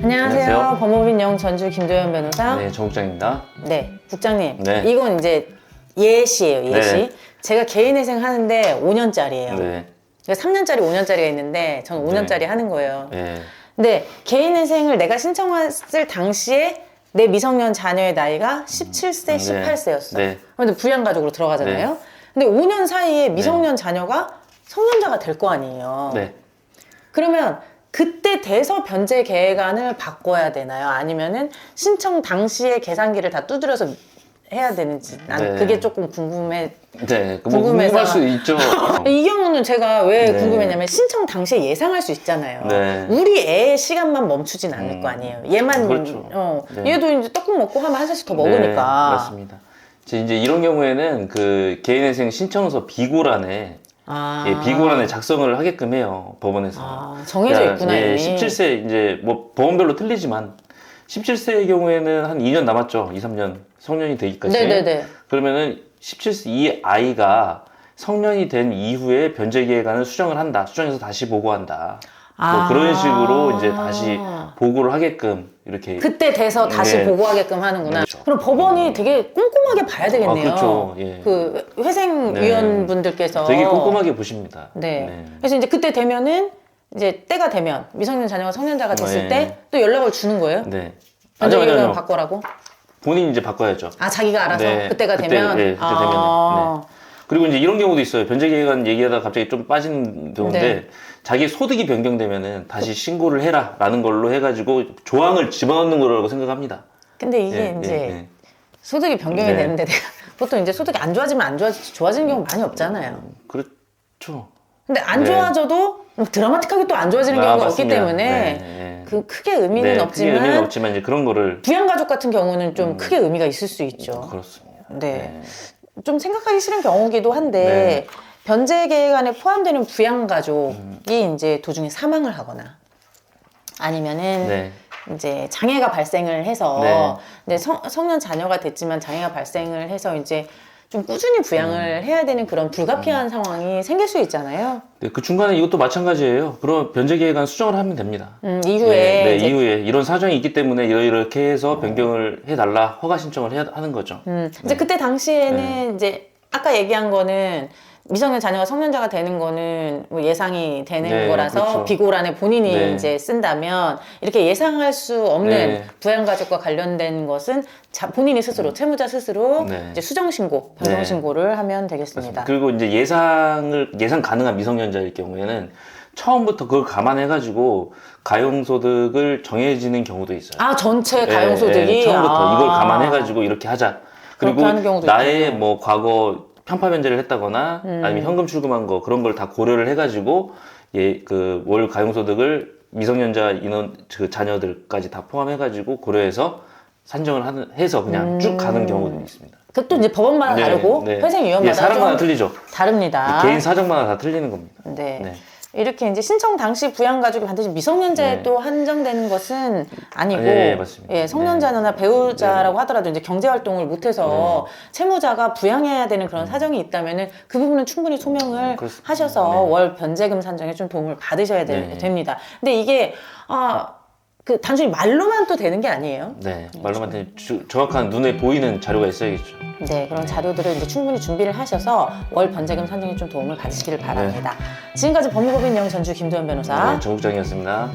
안녕하세요. 안녕하세요. 법무빈 영 전주 김도현 변호사. 네. 네, 정국장입니다. 국장님. 네. 이건 이제 예시예요, 예시. 네. 제가 개인회생 하는데 5년짜리예요. 네, 3년짜리, 5년짜리가 있는데 저는 5년짜리 네. 하는 거예요. 네, 근데 개인회생을 내가 신청했을 당시에 내 미성년 자녀의 나이가 17세, 네. 18세였어. 네. 근데 부양가족으로 들어가잖아요. 근데 5년 사이에 미성년 자녀가 성년자가 될 거 아니에요. 네. 그러면 그때 돼서 변제 계획안을 바꿔야 되나요? 아니면은 신청 당시에 계산기를 다 두드려서 해야 되는지 난 네. 그게 조금 궁금해. 네, 그뭐 궁금해서. 궁금할 수 있죠. 이 경우는 제가 왜 네. 궁금했냐면 신청 당시에 예상할 수 있잖아요. 네. 우리 애의 시간만 멈추진 않을 음. 거 아니에요. 얘만 그렇죠. 어, 네. 얘도 이제 떡국 먹고 하면 한 살씩 더 네, 먹으니까. 맞습니다. 제 이제 이런 경우에는 그 개인회생 신청서 비고란에 아. 예, 비고란에 작성을 하게끔 해요 법원에서. 아, 정해져 그러니까, 있구나 예, 이미. 17세 이제 뭐 법원별로 틀리지만 17세의 경우에는 한 2년 남았죠. 2, 3년 성년이 되기까지. 네네네. 그러면은 17세 이 아이가 성년이 된 이후에 변제 계획안을 수정을 한다. 수정해서 다시 보고한다. 뭐 아. 그런 식으로 이제 다시 보고를 하게끔 이렇게 그때 돼서 다시 네. 보고하겠구나 하는구나. 그렇죠. 그럼 법원이 되게 꼼꼼하게 봐야 되겠네요. 아, 그렇죠. 예. 그 회생위원분들께서 되게 꼼꼼하게 보십니다. 네. 그래서 이제 그때 되면은 이제 때가 되면 미성년 자녀가 성년자가 됐을 네. 때또 연락을 주는 거예요. 네. 아니요, 아니요. 바꿔라고. 본인이 이제 바꿔야죠. 아 자기가 알아서 네. 그때가 그때, 되면. 네, 그때 아. 그리고 이제 이런 경우도 있어요. 변제 계획안 얘기하다 갑자기 좀 빠진 경우인데 네. 자기 소득이 변경되면은 다시 신고를 해라라는 걸로 해가지고 조항을 집어넣는 거라고 생각합니다. 근데 이게 예, 이제 예, 예. 소득이 변경이 네. 되는데 내가 보통 이제 소득이 안 좋아지면 안 좋아지지 좋아지는 경우 많이 없잖아요. 그렇죠. 근데 안 네. 좋아져도 뭐 드라마틱하게 또 안 좋아지는 아, 경우가 맞습니다. 없기 때문에 네, 네. 그 크게 의미는 네, 없지만 크게 의미는 없지만 이제 그런 거를 부양 가족 같은 경우는 좀 크게 의미가 있을 수 있죠. 그렇습니다. 네. 좀 생각하기 싫은 경우기도 한데 변제 계획안에 포함되는 부양가족이 이제 도중에 사망을 하거나 아니면은 네. 이제 장애가 발생을 해서 네. 이제 성, 성년 자녀가 됐지만 장애가 발생을 해서 이제 좀 꾸준히 부양을 해야 되는 그런 불가피한 상황이 생길 수 있잖아요. 네, 그 중간에 이것도 마찬가지예요. 그럼 변제 계획안 수정을 하면 됩니다. 음, 이후에 네, 네, 이제 이후에 이런 사정이 있기 때문에 이렇게 해서 변경을 해달라 허가 신청을 해야 하는 거죠. 음, 이제 그때 당시에는 이제 아까 얘기한 거는 미성년 자녀가 성년자가 되는 거는 뭐 예상이 되는 네, 거라서 그렇죠. 비고란에 본인이 네. 이제 쓴다면 이렇게 예상할 수 없는 네. 부양가족과 관련된 것은 자, 본인이 스스로 채무자 스스로 네. 이제 수정 신고, 변경 네. 신고를 하면 되겠습니다. 그리고 이제 예상을 예상 가능한 미성년자일 경우에는 처음부터 그걸 감안해가지고 가용소득을 정해지는 경우도 있어요. 아 전체 예, 가용소득이 예, 처음부터 아. 이걸 감안해가지고 이렇게 하자. 그리고 나의 있군요. 뭐 과거 편파 변제를 했다거나 음. 아니면 현금 출금한 거 그런 걸 다 고려를 해가지고 예 그 월 가용소득을 미성년자 인원 그 자녀들까지 다 포함해가지고 고려해서 산정을 하는 해서 그냥 쭉 가는 경우도 있습니다. 그것도 이제 법원마다 네, 다르고 네. 회생위원마다 예, 사람마다 좀 틀리죠. 다릅니다. 개인 사정마다 다 틀리는 겁니다. 네. 네. 이렇게 이제 신청 당시 부양 가족이 반드시 미성년자에 네. 또 한정되는 것은 아니고, 네, 맞습니다. 예, 성년자나 배우자라고 하더라도 이제 경제 활동을 못 해서 네. 채무자가 부양해야 되는 그런 사정이 있다면은 그 부분은 충분히 소명을 음, 그렇습니다. 하셔서 네. 월 변제금 산정에 좀 도움을 받으셔야 되, 네. 됩니다. 근데 이게 아, 그 단순히 말로만 또 되는 게 아니에요. 네, 말로만 되- 주- 정확한 눈에 보이는 자료가 있어야겠죠. 네, 그런 자료들을 이제 충분히 준비를 하셔서 월 변제금 산정에 좀 도움을 받으시기를 바랍니다. 지금까지 법무법인 영 전주 김도현 변호사. 네, 정국장이었습니다.